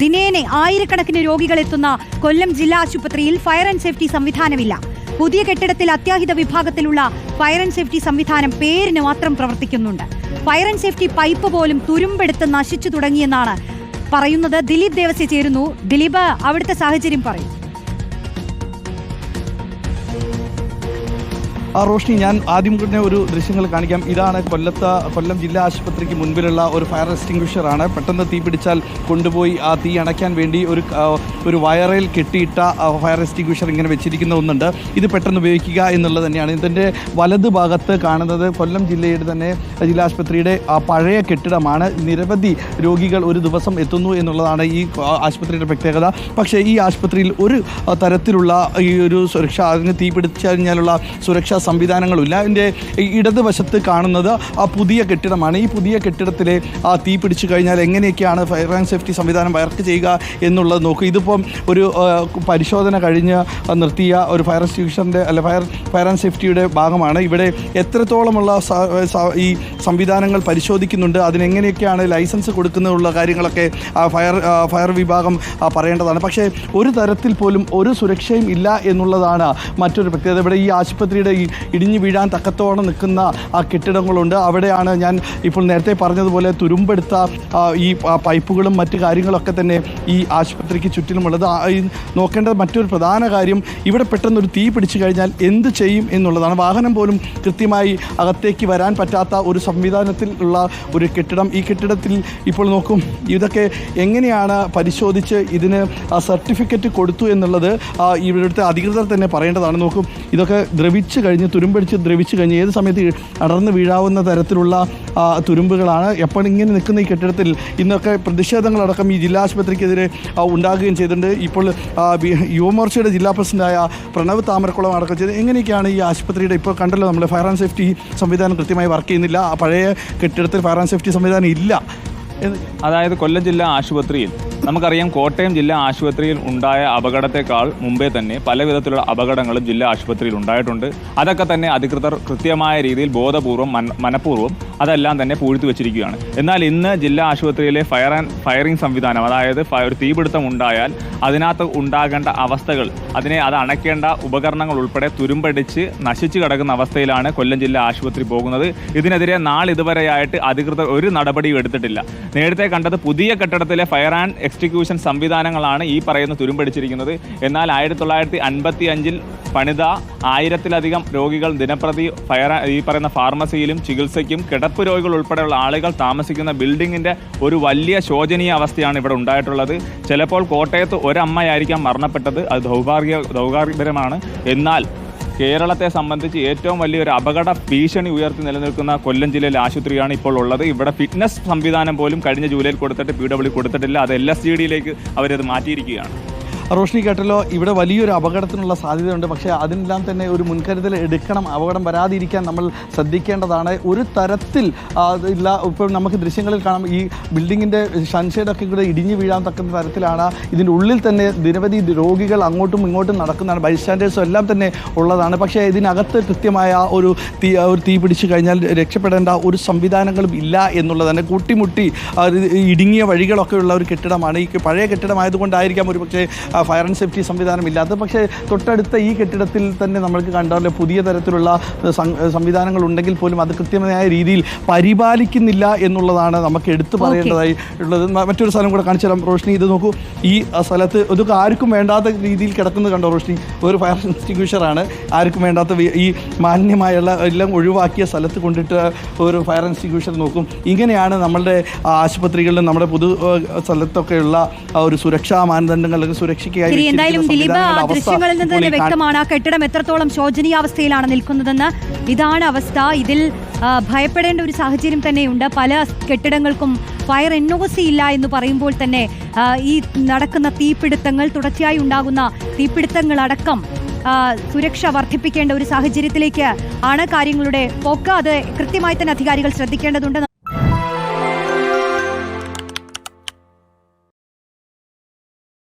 ദിനേനെ ആയിരക്കണക്കിന് രോഗികൾ എത്തുന്ന കൊല്ലം ജില്ലാ ആശുപത്രിയിൽ ഫയർ ആൻഡ് സേഫ്റ്റി സംവിധാനമില്ല. പുതിയ കെട്ടിടത്തിൽ അത്യാഹിത വിഭാഗത്തിലുള്ള ഫയർ ആൻഡ് സേഫ്റ്റി സംവിധാനം പേരിന് മാത്രം പ്രവർത്തിക്കുന്നുണ്ട്. ഫയർ ആൻഡ് സേഫ്റ്റി പൈപ്പ് പോലും തുരുമ്പെടുത്ത് നശിച്ചു തുടങ്ങിയെന്നാണ് പറയുന്നത്. ദിലീപ് ദേവസ്യ ചേരുന്നു. ദിലീപ് അവിടുത്തെ സാഹചര്യം പറയും. ആ റോഷ്നി ഞാൻ ആദ്യം തന്നെ ഒരു ദൃശ്യങ്ങൾ കാണിക്കാം. ഇതാണ് കൊല്ലത്ത് കൊല്ലം ജില്ലാ ആശുപത്രിക്ക് മുൻപിലുള്ള ഒരു ഫയർ എക്സ്റ്റിംഗ്വിഷർ ആണ്. പെട്ടെന്ന് തീ പിടിച്ചാൽ കൊണ്ടുപോയി ആ തീ അണയ്ക്കാൻ വേണ്ടി ഒരു ഒരു വയറിൽ കെട്ടിയിട്ട ഫയർ എക്സ്റ്റിംഗ്വിഷർ ഇങ്ങനെ വെച്ചിരിക്കുന്ന ഒന്നുണ്ട്. ഇത് പെട്ടെന്ന് ഉപയോഗിക്കുക എന്നുള്ളത് തന്നെയാണ്. ഇതിന്റെ വലത് ഭാഗത്ത് കാണുന്നത് കൊല്ലം ജില്ലയുടെ തന്നെ ജില്ലാ ആശുപത്രിയുടെ ആ പഴയ കെട്ടിടമാണ്. നിരവധി രോഗികൾ ഒരു ദിവസം എത്തുന്നു എന്നുള്ളതാണ് ഈ ആശുപത്രിയുടെ പ്രത്യേകത. പക്ഷേ ഈ ആശുപത്രിയിൽ ഒരു തരത്തിലുള്ള ഈ ഒരു സുരക്ഷ അതിന് തീ പിടിച്ചു കഴിഞ്ഞാലുള്ള സുരക്ഷാ സംവിധാനങ്ങളുമില്ല. അതിന്റെ ഈ ഇടതുവശത്ത് കാണുന്നത് ആ പുതിയ കെട്ടിടമാണ്. ഈ പുതിയ കെട്ടിടത്തിലെ ആ തീ പിടിച്ചു കഴിഞ്ഞാൽ എങ്ങനെയൊക്കെയാണ് ഫയർ ആൻഡ് സേഫ്റ്റി സംവിധാനം വർക്ക് ചെയ്യുക എന്നുള്ളത് നോക്കുക ഇതിപ്പം ഒരു പരിശോധന കഴിഞ്ഞ് നിർത്തിയ ഒരു ഫയർ എക്സ്റ്റിങ്ഷന്റെ അല്ല ഫയർ ഫയർ ആൻഡ് സേഫ്റ്റിയുടെ ഭാഗമാണ്. ഇവിടെ എത്രത്തോളമുള്ള ഈ സംവിധാനങ്ങൾ പരിശോധിക്കുന്നുണ്ട്. അതിനെങ്ങനെയൊക്കെയാണ് ലൈസൻസ് കൊടുക്കുന്നതുള്ള കാര്യങ്ങളൊക്കെ ഫയർ ഫയർ വിഭാഗം പറയേണ്ടതാണ്. പക്ഷേ ഒരു തരത്തിൽ പോലും ഒരു സുരക്ഷയും ഇല്ല എന്നുള്ളതാണ് മറ്റൊരു പ്രത്യേകത. ഇവിടെ ഈ ആശുപത്രിയുടെ ഈ ഇടിഞ്ഞു വീഴാൻ തക്കത്തോടെ നിൽക്കുന്ന ആ കെട്ടിടങ്ങളുണ്ട്. അവിടെയാണ് ഞാൻ ഇപ്പോൾ നേരത്തെ പറഞ്ഞതുപോലെ തുരുമ്പെടുത്ത ഈ പൈപ്പുകളും മറ്റു കാര്യങ്ങളൊക്കെ തന്നെ ഈ ആശുപത്രിക്ക് ചുറ്റിലുമുള്ളത് നോക്കേണ്ട മറ്റൊരു പ്രധാന കാര്യം ഇവിടെ പെട്ടെന്നൊരു തീ പിടിച്ചു കഴിഞ്ഞാൽ എന്ത് ചെയ്യും എന്നുള്ളതാണ്. വാഹനം പോലും കൃത്യമായി അകത്തേക്ക് വരാൻ പറ്റാത്ത ഒരു സംവിധാനത്തിൽ ഉള്ള ഒരു കെട്ടിടം. ഈ കെട്ടിടത്തിൽ ഇപ്പോൾ നോക്കും ഇതൊക്കെ എങ്ങനെയാണ് പരിശോധിച്ച് ഇതിന് സർട്ടിഫിക്കറ്റ് കൊടുത്തു എന്നുള്ളത് ഇവിടുത്തെ അധികൃതർ തന്നെ പറയേണ്ടതാണ്. നോക്കും ഇതൊക്കെ ദ്രവിച്ചു കഴിഞ്ഞ് തുരുമ്പടിച്ച് ദ്രവിച്ചു കഴിഞ്ഞ് ഏത് സമയത്ത് അടർന്ന് വീഴാവുന്ന തരത്തിലുള്ള തുരുമ്പുകളാണ് എപ്പോഴും ഇങ്ങനെ നിൽക്കുന്ന ഈ കെട്ടിടത്തിൽ ഇന്നൊക്കെ പ്രതിഷേധങ്ങളടക്കം ഈ ജില്ലാ ആശുപത്രിക്കെതിരെ ഉണ്ടാകുകയും ചെയ്തിട്ടുണ്ട്. ഇപ്പോൾ യുവമോർച്ചയുടെ ജില്ലാ പ്രസിഡന്റായ പ്രണവ് താമരക്കുളം അടക്കം ചെയ്ത് എങ്ങനെയൊക്കെയാണ് ഈ ആശുപത്രിയുടെ ഇപ്പോൾ കണ്ടല്ലോ നമ്മുടെ ഫയർ ആൻഡ് സേഫ്റ്റി സംവിധാനം കൃത്യമായി വർക്ക് ചെയ്യുന്നില്ല. പഴയ കെട്ടിടത്തിൽ ഫയർ ആൻഡ് സേഫ്റ്റി സംവിധാനം ഇല്ല. അതായത് കൊല്ലം ജില്ലാ ആശുപത്രിയിൽ നമുക്കറിയാം കോട്ടയം ജില്ലാ ആശുപത്രിയിൽ ഉണ്ടായ അപകടത്തെക്കാൾ മുമ്പേ തന്നെ പല വിധത്തിലുള്ള അപകടങ്ങളും ജില്ലാ ആശുപത്രിയിൽ ഉണ്ടായിട്ടുണ്ട്. അതൊക്കെ തന്നെ അധികൃതർ കൃത്യമായ രീതിയിൽ ബോധപൂർവം മന- മനഃപൂർവം അതെല്ലാം തന്നെ പൂഴ്ത്തി വെച്ചിരിക്കുകയാണ്. എന്നാൽ ഇന്ന് ജില്ലാ ആശുപത്രിയിലെ ഫയർ ആൻഡ് ഫയറിംഗ് സംവിധാനം അതായത് ഒരു തീപിടുത്തം ഉണ്ടായാൽ അതിനകത്ത് ഉണ്ടാകേണ്ട അവസ്ഥകൾ അതിനെ അത് അണയ്ക്കേണ്ട ഉപകരണങ്ങൾ ഉൾപ്പെടെ തുരുമ്പടിച്ച് നശിച്ചു കിടക്കുന്ന അവസ്ഥയിലാണ് കൊല്ലം ജില്ലാ ആശുപത്രി പോകുന്നത്. ഇതിനെതിരെ നാളിതുവരെയായിട്ട് അധികൃതർ ഒരു നടപടിയും എടുത്തിട്ടില്ല. നേരത്തെ കണ്ടത് പുതിയ കെട്ടിടത്തിലെ ഫയർ ആൻഡ് എക്സിക്യൂഷൻ സംവിധാനങ്ങളാണ് ഈ പറയുന്ന തുരുമ്പടിച്ചിരിക്കുന്നത്. എന്നാൽ ആയിരത്തി തൊള്ളായിരത്തി അൻപത്തി അഞ്ചിൽ പണിത ആയിരത്തിലധികം രോഗികൾ ദിനപ്രതി ഫയർ ഈ പറയുന്ന ഫാർമസിയിലും ചികിത്സയ്ക്കും കിടപ്പ് രോഗികൾ ഉൾപ്പെടെയുള്ള ആളുകൾ താമസിക്കുന്ന ബിൽഡിങ്ങിന്റെ ഒരു വലിയ ശോചനീയ അവസ്ഥയാണ് ഇവിടെ ഉണ്ടായിട്ടുള്ളത്. ചിലപ്പോൾ കോട്ടയത്ത് ഒരമ്മയായിരിക്കാം മരണപ്പെട്ടത്. അത് ദൗഭാഗ്യ ദൗഭാഗ്യപരമാണ് എന്നാൽ കേരളത്തെ സംബന്ധിച്ച് ഏറ്റവും വലിയൊരു അപകട ഭീഷണി ഉയർത്തി നിലനിൽക്കുന്ന കൊല്ലം ജില്ലയിലെ ആശുപത്രിയാണ് ഇപ്പോൾ ഉള്ളത്. ഇവിടെ ഫിറ്റ്നസ് സംവിധാനം പോലും കഴിഞ്ഞ ജൂലൈയിൽ കൊടുത്തിട്ട് പി ഡബ്ല്യു കൊടുത്തിട്ടില്ല. അത് എൽ എസ് ജി ഡിയിലേക്ക് അവരത് മാറ്റിയിരിക്കുകയാണ്. റോഷ്നി കേട്ടല്ലോ ഇവിടെ വലിയൊരു അപകടത്തിനുള്ള സാധ്യതയുണ്ട്. പക്ഷേ അതിനെല്ലാം തന്നെ ഒരു മുൻകരുതൽ എടുക്കണം. അപകടം വരാതിരിക്കാൻ നമ്മൾ ശ്രദ്ധിക്കേണ്ടതാണ്. ഒരു തരത്തിൽ ഇല്ല ഇപ്പോൾ നമുക്ക് ദൃശ്യങ്ങളിൽ കാണാം. ഈ ബിൽഡിങ്ങിന്റെ സൺഷെയ്ഡൊക്കെ കൂടെ ഇടിഞ്ഞു വീഴാൻ തക്ക തരത്തിലാണ്. ഇതിന്റെ ഉള്ളിൽ തന്നെ നിരവധി രോഗികൾ അങ്ങോട്ടും ഇങ്ങോട്ടും നടക്കുന്നതാണ്. ബൈസ്റ്റാൻഡേഴ്സും എല്ലാം തന്നെ ഉള്ളതാണ്. പക്ഷേ ഇതിനകത്ത് കൃത്യമായ ഒരു തീ ഒരു തീ പിടിച്ചു കഴിഞ്ഞാൽ രക്ഷപ്പെടേണ്ട ഒരു സംവിധാനങ്ങളും ഇല്ല എന്നുള്ളതാണ് കൂട്ടിമുട്ടി ഇടുങ്ങിയ വഴികളൊക്കെ ഉള്ള ഒരു കെട്ടിടമാണ്. ഈ പഴയ കെട്ടിടമായതുകൊണ്ടായിരിക്കാം ഒരു പക്ഷേ ഫയർ ആൻഡ് സേഫ്റ്റി സംവിധാനം ഇല്ലാത്തത് പക്ഷേ തൊട്ടടുത്ത ഈ കെട്ടിടത്തിൽ തന്നെ നമ്മൾക്ക് കണ്ടാൽ പുതിയ തരത്തിലുള്ള സംവിധാനങ്ങൾ ഉണ്ടെങ്കിൽ പോലും അത് കൃത്യമായ രീതിയിൽ പരിപാലിക്കുന്നില്ല എന്നുള്ളതാണ് നമുക്ക് എടുത്തു പറയേണ്ടതായി ഉള്ളത്. മറ്റൊരു സ്ഥലം കൂടെ കാണിച്ചു തരാം. റോഷ്നി ഇത് നോക്കൂ. ഈ സ്ഥലത്ത് ഇതൊക്കെ ആർക്കും വേണ്ടാത്ത രീതിയിൽ കിടക്കുന്നത് കണ്ടോ റോഷ്നി? ഒരു ഫയർ എക്സ്റ്റിങ്വിഷറാണ് ആർക്കും വേണ്ടാത്ത ഈ മാന്യമായുള്ള എല്ലാം ഒഴിവാക്കിയ സ്ഥലത്ത് കൊണ്ടിട്ട് ഒരു ഫയർ എക്സ്റ്റിങ്വിഷർ നോക്കും. ഇങ്ങനെയാണ് നമ്മളുടെ ആശുപത്രികളിലും നമ്മുടെ പൊതു സ്ഥലത്തൊക്കെയുള്ള ഒരു സുരക്ഷാ മാനദണ്ഡങ്ങൾ അല്ലെങ്കിൽ ശരി എന്തായാലും ദിലീപ് ആ ദൃശ്യങ്ങളിൽ നിന്ന് തന്നെ വ്യക്തമാണ്. ആ കെട്ടിടം എത്രത്തോളം ശോചനീയാവസ്ഥയിലാണ് നിൽക്കുന്നതെന്ന്. ഇതാണ് അവസ്ഥ. ഇതിൽ ഭയപ്പെടേണ്ട ഒരു സാഹചര്യം തന്നെയുണ്ട്. പല കെട്ടിടങ്ങൾക്കും ഫയർ എൻ ഇല്ല എന്ന് പറയുമ്പോൾ തന്നെ ഈ നടക്കുന്ന തീപിടുത്തങ്ങൾ തുടർച്ചയായി ഉണ്ടാകുന്ന തീപിടുത്തങ്ങളടക്കം സുരക്ഷ വർദ്ധിപ്പിക്കേണ്ട ഒരു സാഹചര്യത്തിലേക്ക് ആണ് കാര്യങ്ങളുടെ പോക്ക്. അത് കൃത്യമായി തന്നെ അധികാരികൾ ശ്രദ്ധിക്കേണ്ടതുണ്ട്.